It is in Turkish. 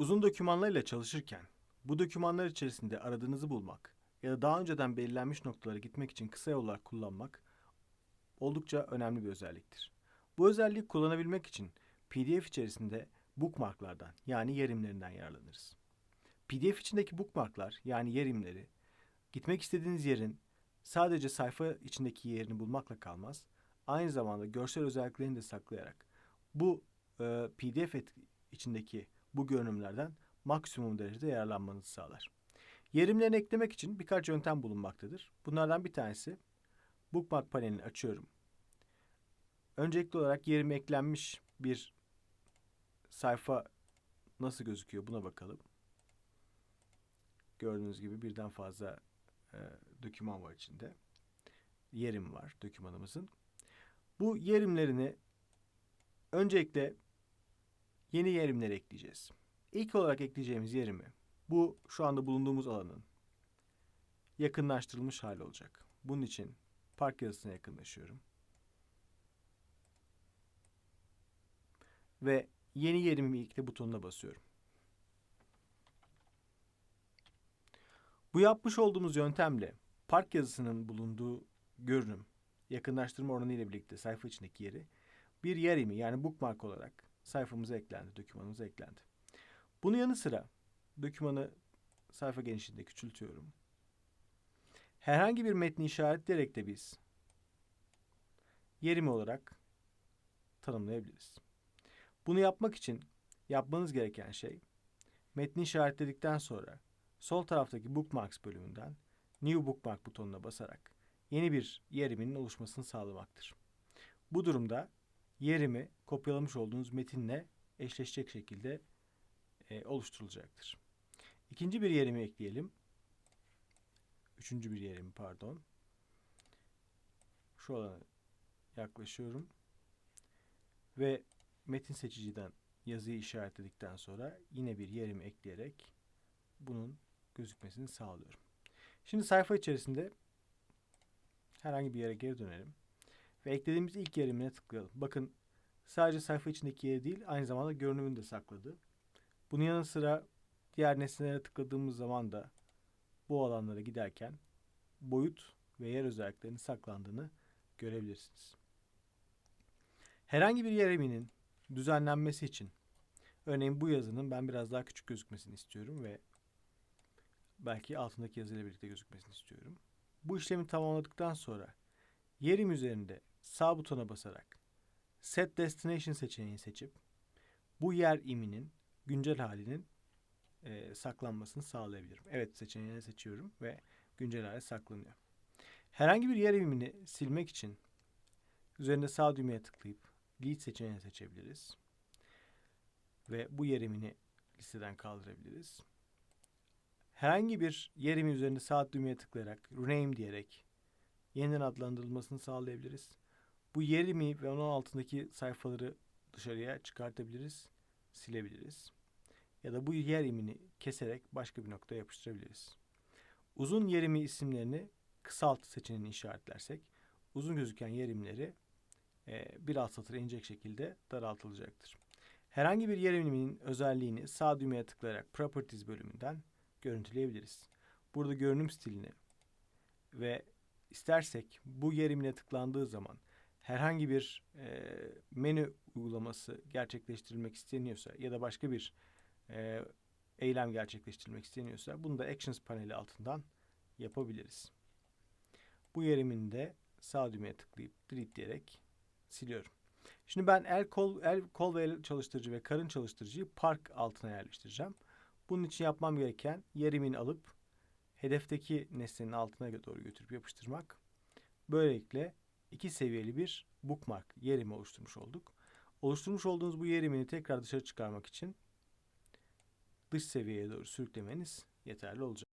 Uzun dokümanlarıyla çalışırken bu dokümanlar içerisinde aradığınızı bulmak ya da daha önceden belirlenmiş noktalara gitmek için kısa yollar kullanmak oldukça önemli bir özelliktir. Bu özelliği kullanabilmek için PDF içerisinde bookmarklardan yani yerimlerinden yararlanırız. PDF içindeki bookmarklar yani yerimleri gitmek istediğiniz yerin sadece sayfa içindeki yerini bulmakla kalmaz, aynı zamanda görsel özelliklerini de saklayarak bu e, PDF içindeki bu görünümlerden maksimum derecede yararlanmanızı sağlar. Yerimlerini eklemek için birkaç yöntem bulunmaktadır. Bunlardan bir tanesi bookmark panelini açıyorum. Öncelikli olarak yerime eklenmiş bir sayfa nasıl gözüküyor buna bakalım. Gördüğünüz gibi birden fazla e, doküman var içinde. Yerim var dokümanımızın. Bu yerimlerini öncelikle yeni yerimleri ekleyeceğiz. İlk olarak ekleyeceğimiz yerimi bu şu anda bulunduğumuz alanın yakınlaştırılmış hali olacak. Bunun için park yazısına yakınlaşıyorum. Ve yeni yerimi ekle butonuna basıyorum. Bu yapmış olduğumuz yöntemle park yazısının bulunduğu görünüm yakınlaştırma oranı ile birlikte sayfa içindeki yeri bir yer imi yani bookmark olarak sayfamıza eklendi, dokümanımıza eklendi. Bunun yanı sıra dokümanı sayfa genişliğinde küçültüyorum. Herhangi bir metni işaretleyerek de biz yerimi olarak tanımlayabiliriz. Bunu yapmak için yapmanız gereken şey metni işaretledikten sonra sol taraftaki Bookmarks bölümünden New Bookmark butonuna basarak yeni bir yeriminin oluşmasını sağlamaktır. Bu durumda yerimi kopyalamış olduğunuz metinle eşleşecek şekilde e, oluşturulacaktır. İkinci bir yerimi ekleyelim. Üçüncü bir yerimi pardon. Şu alana yaklaşıyorum. Ve metin seçiciden yazıyı işaretledikten sonra yine bir yerimi ekleyerek bunun gözükmesini sağlıyorum. Şimdi sayfa içerisinde herhangi bir yere geri dönelim. Ve eklediğimiz ilk yerimine tıklayalım. Bakın sadece sayfa içindeki yeri değil aynı zamanda görünümünü de sakladı. Bunun yanı sıra diğer nesnelere tıkladığımız zaman da bu alanlara giderken boyut ve yer özelliklerinin saklandığını görebilirsiniz. Herhangi bir yer düzenlenmesi için örneğin bu yazının ben biraz daha küçük gözükmesini istiyorum ve belki altındaki yazıyla birlikte gözükmesini istiyorum. Bu işlemi tamamladıktan sonra yerim üzerinde sağ butona basarak Set Destination seçeneğini seçip bu yer iminin güncel halinin e, saklanmasını sağlayabilirim. Evet seçeneğini seçiyorum ve güncel hale saklanıyor. Herhangi bir yer imini silmek için üzerinde sağ düğmeye tıklayıp Delete seçeneğini seçebiliriz. Ve bu yer imini listeden kaldırabiliriz. Herhangi bir yer imi üzerinde sağ düğmeye tıklayarak Rename diyerek yeniden adlandırılmasını sağlayabiliriz. Bu yer imi ve onun altındaki sayfaları dışarıya çıkartabiliriz, silebiliriz. Ya da bu yer imini keserek başka bir noktaya yapıştırabiliriz. Uzun yer imi isimlerini kısalt seçeneğini işaretlersek uzun gözüken yer imleri e, bir alt satıra inecek şekilde daraltılacaktır. Herhangi bir yer iminin özelliğini sağ düğmeye tıklayarak Properties bölümünden görüntüleyebiliriz. Burada görünüm stilini ve istersek bu yer imine tıklandığı zaman herhangi bir e, menü uygulaması gerçekleştirilmek isteniyorsa ya da başka bir e, eylem gerçekleştirilmek isteniyorsa bunu da Actions paneli altından yapabiliriz. Bu yerimin de sağ düğmeye tıklayıp delete diyerek siliyorum. Şimdi ben el kol el kol ve el çalıştırıcı ve karın çalıştırıcıyı park altına yerleştireceğim. Bunun için yapmam gereken yerimin alıp hedefteki nesnenin altına doğru götürüp yapıştırmak. Böylelikle iki seviyeli bir bookmark yerimi oluşturmuş olduk. Oluşturmuş olduğunuz bu yerimini tekrar dışarı çıkarmak için dış seviyeye doğru sürüklemeniz yeterli olacak.